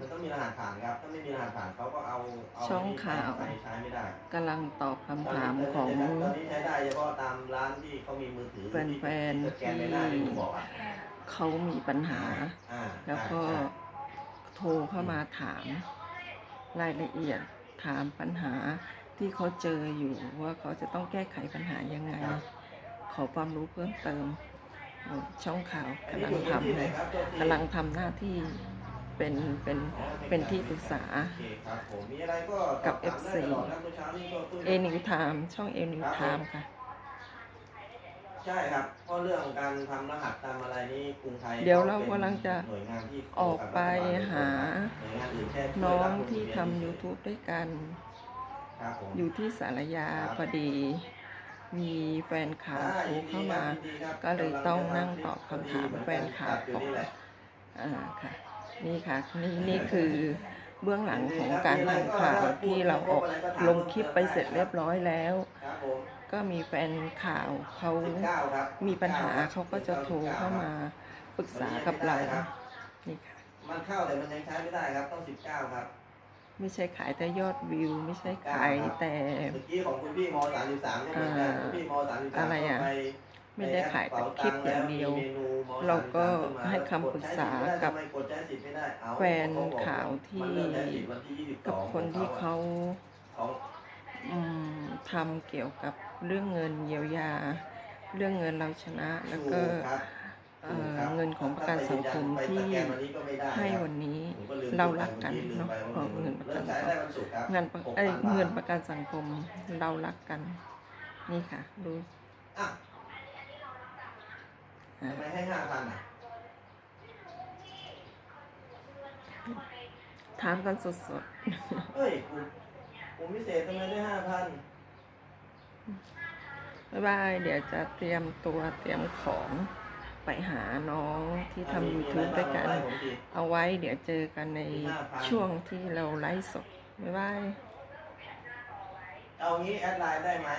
มันต้องมีรหัสผ่านครับ ถ้าไม่มีรหัสผ่านเขาก็เอาเอาช่องข่าว ไปใช้ไม่ได้กำลังตอบคำถามของ ตอนนี้ใช้ได้เฉพาะตามร้านที่เขามีมือถือแฟนๆที่สแกนในหน้าที่ผมบอกอะเขามีปัญหา อ่าแล้วก็ใช่โทรเข้ามาถามรายละเอียดถามปัญหาที่เขาเจออยู่ว่าเขาจะต้องแก้ไขปัญหายังไง ขอความรู้เพิ่มเติมช่องข่าวอันกำนี้ลังอยู่ที่ไหนทำครับโทษทีกำลังทำหน้าที่ เป็นเป็นอ๋อไม่เป็นที่ปรึกษาโอเคครับผมมีอะไรก็กับสอบถาม FC ได้ตลอดครับเมื่อเช้านี้ก็พิ่งเอนิวไทม์ช่องเอนิวไทม์ค่ะ ใช่ครับเพราะเรื่องการทำรหัสตามอะไรนี่กรุงไทยเดี๋ยวขเราป็นกำลังจะหน่วยงานที่ออกไปหาหน่วยงานอื่นแค่ช่วยน้องรับลที่เรียนทำเฉ YouTube ด้วยกันครับผมอยู่ที่สารยาครับพอดีมีแฟนข่าวได้โทรยินดีเข้าครัมาบยินดีครับก็เลยต้องนั่งตอบคำถามแฟนข่าวอยู่นี่แหละอ่าค่ะ นี่ค่ะนี่นี่คือเบื้องหลังของการทำข่าวที่เราออกลงคลิปไปเสร็จเรียบร้อยแล้วครับผมก็มีแฟนข่าวเขาสิบเก้าครับมีปัญหาเขาก็จะโทรเข้ามาปรึกษากับเรานี่ค่ะมันเข้าแต่มันยังใช้ไม่ได้ครับต้องสิบเก้าครับ ไม่ใช่ขายแต่ยอดวิว ไม่ใช่ขายแต่เมื่อกี้ของคุณพี่มสามสิบสามก็เหมือนกันคุณพี่มสามสิบสามอะไรอะก็ป ไม่ได้ขายแต่คลิปอย่างเดียว เราก็ให้คำปรึกษากับแฟนข่าวที่กับคนที่เขาทำเกี่ยวกับเรื่องเงินเยียวยา เรื่องเงินเราชนะแล้วก็เงินของประกันสังคมที่ให้วันนี้เรารักกันเนาะเงินประกันมใช้ได้วันศุกร์ครับเงินประ6,000เงินประกันสังคมเรารักกัน นี่ค่ะ ดู ทำไมให้ห้าพันอะ ถามกันสดเฮ้ยผมผมพิเศษทำไมได้ห้าพันๆบ๊ายบาย เดี๋ยวจะเตรียมตัวเตรียมของไปหาน้องที่ทำ YouTube ด้วยกัน เอาไว้เดี๋ยวเจอกันในช่วงที่เราไลฟ์สดบ๊ายบาย เอางี้แอดไลน์ได้ไหม